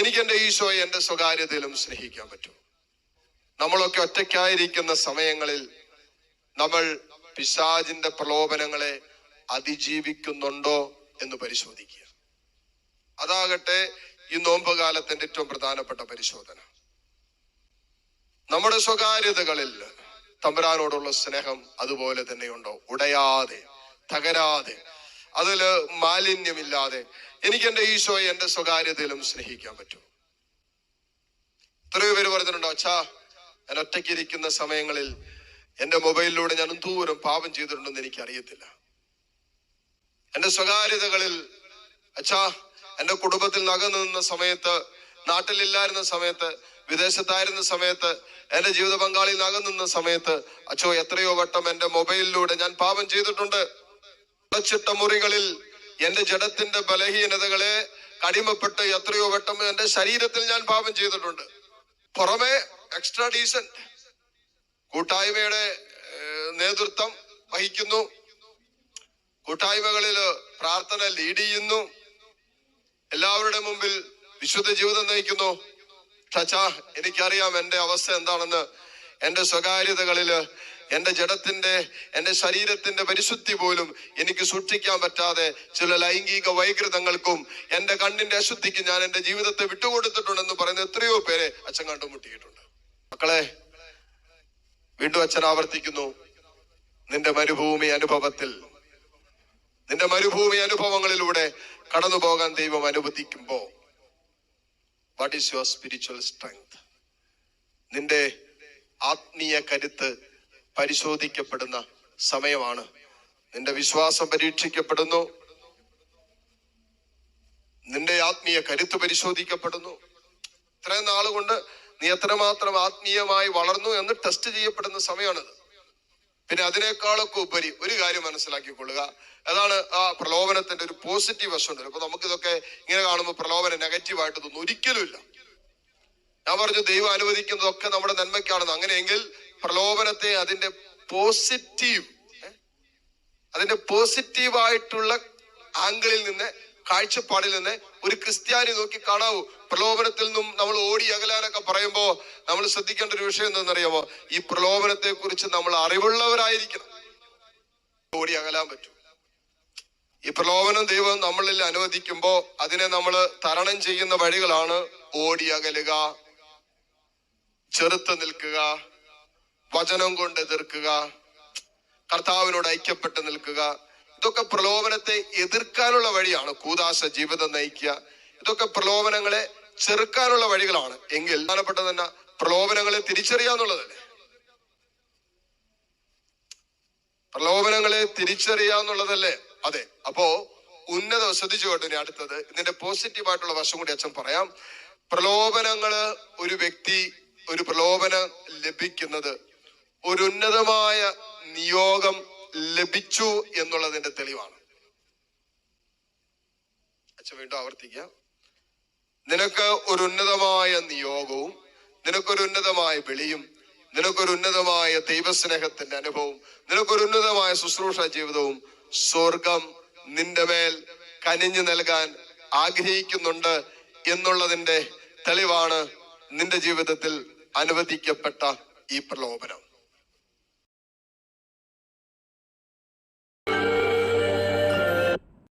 എനിക്ക് എന്റെ ഈശോയെ എന്റെ സ്വകാര്യതയിലും സ്നേഹിക്കാൻ പറ്റും നമ്മളൊക്കെ ഒറ്റയ്ക്കായിരിക്കുന്ന സമയങ്ങളിൽ നമ്മൾ പിശാജിന്റെ പ്രലോഭനങ്ങളെ അതിജീവിക്കുന്നുണ്ടോ എന്ന് പരിശോധിക്കുക. അതാകട്ടെ ഈ നോമ്പുകാലത്തിന്റെ ഏറ്റവും പ്രധാനപ്പെട്ട പരിശോധന. നമ്മുടെ സ്വകാര്യതകളിൽ തമ്പുരാനോടുള്ള സ്നേഹം അതുപോലെ തന്നെയുണ്ടോ? ഉടയാതെ തകരാതെ അതിൽ മാലിന്യമില്ലാതെ എനിക്ക് എന്റെ ഈശോയെ എന്റെ സ്വകാര്യതയിലും സ്നേഹിക്കാൻ പറ്റും എത്രയോ പേര് പറഞ്ഞിട്ടുണ്ടോ അച്ഛാ ഞാൻ ഒറ്റയ്ക്ക് ഇരിക്കുന്ന സമയങ്ങളിൽ എന്റെ മൊബൈലിലൂടെ ഞാൻ ദൂരം പാപം ചെയ്തിട്ടുണ്ടെന്ന് എനിക്ക് അറിയത്തില്ല എന്റെ സ്വകാര്യതകളിൽ അച്ഛാ എന്റെ കുടുംബത്തിൽ നകന്നു നിന്ന സമയത്ത് നാട്ടിലില്ലായിരുന്ന സമയത്ത് വിദേശത്തായിരുന്ന സമയത്ത് എന്റെ ജീവിത പങ്കാളിയിൽ നകന്നുന്ന സമയത്ത് അച്ഛോ എത്രയോ വട്ടം എന്റെ മൊബൈലിലൂടെ ഞാൻ പാപം ചെയ്തിട്ടുണ്ട്. മുറികളിൽ എന്റെ ജഡത്തിന്റെ ബലഹീനതകളെ കടിമപ്പെട്ട് എത്രയോ വട്ടം എന്റെ ശരീരത്തിൽ ഞാൻ പാപം ചെയ്തിട്ടുണ്ട്. പുറമെ എക്സ്ട്രാ ഡീസന്റ് കൂട്ടായ്മയുടെ നേതൃത്വം വഹിക്കുന്നു. കൂട്ടായ്മകളിൽ പ്രാർത്ഥന ലീഡ് ചെയ്യുന്നു. എല്ലാവരുടെ മുമ്പിൽ വിശുദ്ധ ജീവിതം നയിക്കുന്നു. ചച്ചാ എനിക്കറിയാം എന്റെ അവസ്ഥ എന്താണെന്ന്. എന്റെ സ്വകാര്യതകളിൽ എന്റെ ജഡത്തിന്റെ എന്റെ ശരീരത്തിന്റെ പരിശുദ്ധി പോലും എനിക്ക് സൂക്ഷിക്കാൻ പറ്റാതെ ചില ലൈംഗിക വൈകൃതങ്ങൾക്കും എന്റെ കണ്ണിന്റെ അശുദ്ധിക്ക് ഞാൻ എന്റെ ജീവിതത്തെ വിട്ടുകൊടുത്തിട്ടുണ്ടെന്ന് പറയുന്ന എത്രയോ പേരെ അച്ഛൻ കണ്ടുമുട്ടിയിട്ടുണ്ട്. മക്കളെ വീണ്ടും അച്ഛൻ ആവർത്തിക്കുന്നു. നിന്റെ മരുഭൂമി അനുഭവത്തിൽ നിന്റെ മരുഭൂമി അനുഭവങ്ങളിലൂടെ കടന്നു പോകാൻ ദൈവം അനുവദിക്കുമ്പോ what is your spiritual strength നിന്റെ ആത്മീയ കരുത്ത് പരിശോധിക്കപ്പെടുന്ന സമയമാണ്. നിന്റെ വിശ്വാസം പരീക്ഷിക്കപ്പെടുന്നു. നിന്റെ ആത്മീയ കരുത്ത് പരിശോധിക്കപ്പെടുന്നു. ഇത്രയും നാളുകൊണ്ട് നീ എത്രമാത്രം ആത്മീയമായി വളർന്നു എന്ന് ടെസ്റ്റ് ചെയ്യപ്പെടുന്ന സമയമാണിത്. പിന്നെ അതിനേക്കാളൊക്കെ ഉപരി ഒരു കാര്യം മനസ്സിലാക്കിക്കൊള്ളുക. അതാണ് ആ പ്രലോഭനത്തിന്റെ ഒരു പോസിറ്റീവ് വശമുണ്ട് അപ്പൊ നമുക്കിതൊക്കെ ഇങ്ങനെ കാണുമ്പോൾ പ്രലോഭനം നെഗറ്റീവായിട്ട് തോന്നുന്നു ഒരിക്കലും ഇല്ല ഞാൻ പറഞ്ഞു ദൈവം അനുവദിക്കുന്നതൊക്കെ നമ്മുടെ നന്മയ്ക്കാണെന്ന്. അങ്ങനെയെങ്കിൽ പ്രലോഭനത്തെ അതിന്റെ പോസിറ്റീവ് അതിന്റെ പോസിറ്റീവ് ആയിട്ടുള്ള ആംഗിളിൽ നിന്ന് കാഴ്ചപ്പാടിൽ നിന്ന് ഒരു ക്രിസ്ത്യാനി നോക്കി കാണാവൂ. പ്രലോഭനത്തിൽ നിന്നും നമ്മൾ ഓടി അകലാനൊക്കെ പറയുമ്പോ നമ്മൾ ശ്രദ്ധിക്കേണ്ട ഒരു വിഷയം എന്താണെന്നറിയാമോ? ഈ പ്രലോഭനത്തെ കുറിച്ച് നമ്മൾ അറിവുള്ളവരായിരിക്കണം. ഓടി അകലാൻ പറ്റും. ഈ പ്രലോഭനം ദൈവം നമ്മളിൽ അനുവദിക്കുമ്പോൾ അതിനെ നമ്മൾ തരണം ചെയ്യുന്ന വഴികളാണ് ഓടി അകലുക ചെറുത്ത് നിൽക്കുക വചനം കൊണ്ട് എതിർക്കുക കർത്താവിനോട് ഐക്യപ്പെട്ട് നിൽക്കുക. ഇതൊക്കെ പ്രലോഭനത്തെ എതിർക്കാനുള്ള വഴിയാണ് കൂതാശ ജീവിതം നയിക്കുക. ഇതൊക്കെ പ്രലോഭനങ്ങളെ ചെറുക്കാനുള്ള വഴികളാണ്. എങ്കിൽ പ്രധാനപ്പെട്ട തന്നെ പ്രലോഭനങ്ങളെ തിരിച്ചറിയാന്നുള്ളതല്ലേ പ്രലോഭനങ്ങളെ തിരിച്ചറിയാന്നുള്ളതല്ലേ അതെ. അപ്പോ ഉന്നത ശ്രദ്ധിച്ചു കേട്ടോ അടുത്തത്. ഇതിന്റെ പോസിറ്റീവ് ആയിട്ടുള്ള വശം കൂടി അച്ഛൻ പറയാം. പ്രലോഭനങ്ങൾ ഒരു വ്യക്തി ഒരു പ്രലോഭനം ലഭിക്കുന്നത് ഒരു ഉന്നതമായ നിയോഗം ലഭിച്ചു എന്നുള്ളതിന്റെ തെളിവാണ്. അച്ഛൻ വീണ്ടും ആവർത്തിക്കാം നിനക്ക് ഒരു ഉന്നതമായ നിയോഗവും നിനക്കൊരു ഉന്നതമായ വിളിയും നിനക്കൊരു ഉന്നതമായ ദൈവസ്നേഹത്തിന്റെ അനുഭവവും നിനക്കൊരു ഉന്നതമായ ശുശ്രൂഷ ജീവിതവും സ്വർഗം നിന്റെ മേൽ കനിഞ്ഞു നൽകാൻ ആഗ്രഹിക്കുന്നുണ്ട് എന്നുള്ളതിന്റെ തെളിവാണ് നിന്റെ ജീവിതത്തിൽ അനുവദിക്കപ്പെട്ട ഈ പ്രലോഭനം.